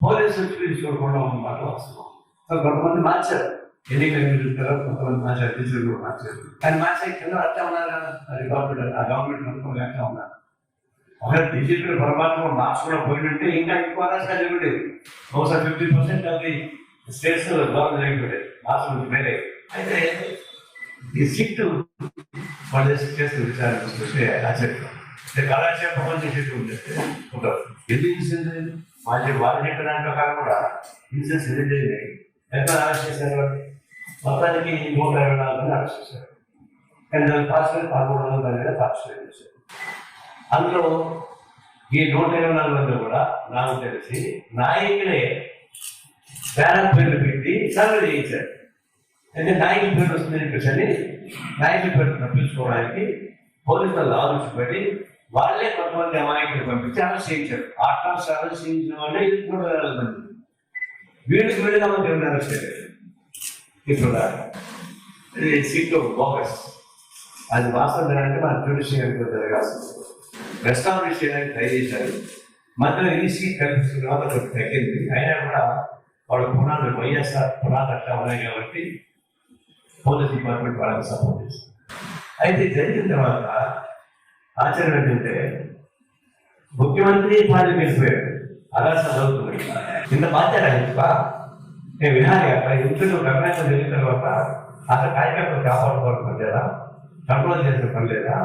Police తీసుకోకుండా మాట వస్తున్నాం సో కొంతమంది మార్చారు. ఎన్నికలు తర్వాత కొంతమంది మార్చారు టీచర్లు కూడా మార్చారు. కానీ మార్చే కింద అట్లా ఉన్నారు కదా. అది గవర్నమెంట్ ఆ గవర్నమెంట్ అనుకోని అట్లా ఉన్నారు. ఒకవేళ టీచర్లు పొరపాటు మార్క్స్ కూడా పోయినట్టే ఇంకా ఎక్కువ రాష్ట్రాలు జరుగుతుంది బహుశా ఫిఫ్టీ పర్సెంట్ అది స్టేట్స్ గవర్నమెంట్ అయిపోయాయి మార్క్స్ నుంచి మేలే. అయితే ఈ సిట్ వాళ్ళు చేసిన విచారణ చూస్తే ఆశ్చర్యం అంటే కాలక్షేపం చేసేట్టు ఉంటే ఉంటారు. ఎందుకు ఇన్సిడెంట్ వాళ్ళు వాళ్ళు చెప్పిన దాని ప్రకారం కూడా ఇన్సిడెంట్స్ ఎందుకు జరిగినాయి ఎక్కడ అరెస్ట్ చేశారు మొత్తానికి నూట ఇరవై నాలుగు మంది అరెస్ట్ చేశారు. కానీ దాని పార్సల్ పదమూడు వందల మంది పార్టిసిపేట్ చేశారు. అందులో ఈ నూట ఇరవై నాలుగు మంది కూడా నాకు తెలిసి నాయకులే బ్యానర్ పేర్లు పెట్టి సర్వే చేయించారు. అంటే నాయకుల పేరు వస్తుందని చెప్పేసి నాయకుల పేరు తప్పించుకోవడానికి పోలీసులు ఆలోచించబడి వాళ్ళే కొంతమంది అమాయకులు పంపించి అరెస్ట్ చేయించారు. ఆ అట్రాస్ అరెస్ట్ చేయించిన వాళ్ళే ఇది కూడా వేల మంది వీళ్ళకి వీళ్ళగా అరెస్ట్ ఇప్పుడు ఇది సీట్ బోగస్ అది వాస్తవం అంటే మన జ్యుడిషియల్ జరగాల్సింది రెస్టాబ్లిష్ చేయడానికి ట్రై చేశారు. మధ్యలో ఈ సీట్ కల్పిస్తున్న తర్వాత తగ్గింది అయినా కూడా వాళ్ళ పునాదులు వైఎస్ఆర్ పునాదులు అట్లా ఉన్నాయి కాబట్టి పోలీస్ డిపార్ట్మెంట్ వాళ్ళకి సపోర్ట్ చేస్తుంది అయితే జరిగిన తర్వాత ఆశ్చర్యం ఏంటంటే ముఖ్యమంత్రి పార్టీ వెళ్ళిపోయాడు అలా చదువుతుంది. ఇంత బాధ్యత నేను వినాలి అక్కడ ఇంట్లో గమనించడం జరిగిన తర్వాత అసలు కార్యకర్తలు కాపాడుకోవడం పని లేదా కంట్రోల్ చేసిన పని లేదా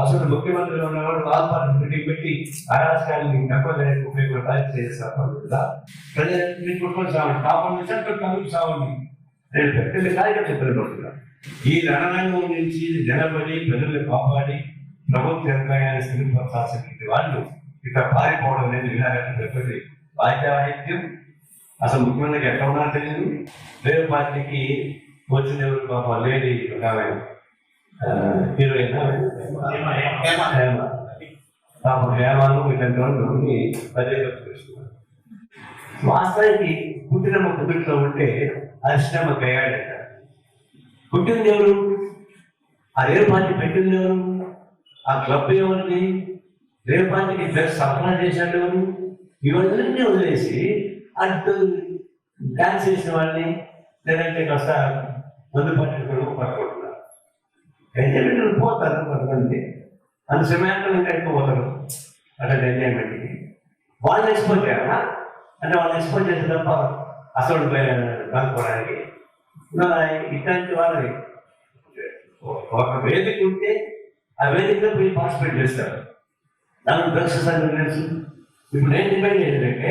అసలు ముఖ్యమంత్రిలో ఉన్నవాడు ఆల్ పార్టీ మీటింగ్ పెట్టి అరాజకాన్ని కంట్రోల్ చేయడానికి ఉపయోగపడాలి చేసిన పని లేదా ప్రజలు కుటుంబం సావండి కాపాడు సెంటర్ కలుపు సావండి నేను పెద్ద కార్యకర్త ఈ రణరంగం నుంచి నిలబడి ప్రజల్ని కాపాడి ప్రభుత్వ యంత్రాంగాన్ని స్థిరపరచాల్సిన వాళ్ళు ఇక్కడ పారిపోవడం అనేది వినాలని చెప్పేది బాధ్యవాహిత్యం అసలు ముఖ్యమంత్రికి ఎక్కడ ఉన్నారో తెలియదు. వేరే పార్టీకి వచ్చిన ఎవరు? పాప లేడీ ఒక హీరోయిన్ హేమ. హేమాను ఇలాంటి వాళ్ళు చేస్తున్నారు వాస్తవానికి పుట్టిన కుదురులో ఉంటే అరిష్టమ గయాడంట పుట్టింది ఎవరు? ఆ రేవు పార్టీ పెట్టింది ఎవరు? ఆ క్లబ్ ఎవరిది రేపాటికి పార్టీకి డ్రగ్స్ సరఫరా చేశాడు ఇవన్నీ వదిలేసి అటు డాన్స్ చేసిన వాళ్ళని లేదంటే కాస్త మందు పట్టుకోవడం పట్టుకుంటున్నారు. ఎంజాయ్మెంట్ పోతారు కొంతమంది. అంత సమయాన్ని ఇంకా పోతారు. అట్లా ఎంజాయ్మెంట్కి వాళ్ళు ఎక్స్పోజ్ చేయాలా? అంటే వాళ్ళు ఎక్స్పోజ్ చేస్తే తప్ప అసలు కనుక్కోవడానికి ఇట్లాంటి వాళ్ళని ఒక వేదిక ఉంటే ఆ వేదికలో పోయి పార్టిసిపేట్ చేస్తారు. దాని డ్రగ్స్ తెలుసు. ఇప్పుడు ఏం డిపెండ్ ఏంటంటే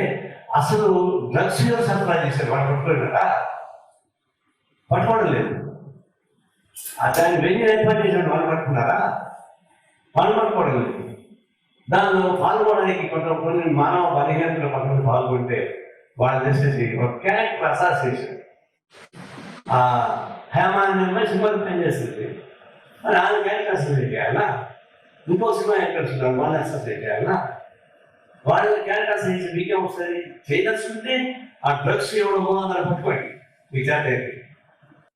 అసలు డ్రగ్స్ సరఫరా చేశారు వాళ్ళు పట్టుకోరు పట్టుకోవడం లేదు. దాన్ని వెన్యూ ఏర్పాటు చేసిన వాళ్ళు పట్టుకున్నారా? వాళ్ళు పట్టుకోవడం లేదు. దానిలో పాల్గొనడానికి కొంత కొన్ని మానవ బలహీనతలు కొంతమంది పాల్గొంటే వాళ్ళు చేసేసి ఒక క్యారెక్టర్ అసాసియేషన్ ఆ హేమాన్ని అమ్మాయి సినిమా పని చేస్తుంది మరి ఆమె క్యారెక్టర్ అసోసియేట్ చేయాలా ఇంకో సినిమా యాక్టర్స్ ఉన్నారు వాళ్ళని అసోసియేట్ చేయాలా వాళ్ళ క్యారెక్టర్ అసోసియేషన్ మీకే వస్తుంది చేయాల్సి ఉంటే ఆ డ్రగ్స్ ఇవ్వడం అందరూ పట్టుకోండి మీ చేత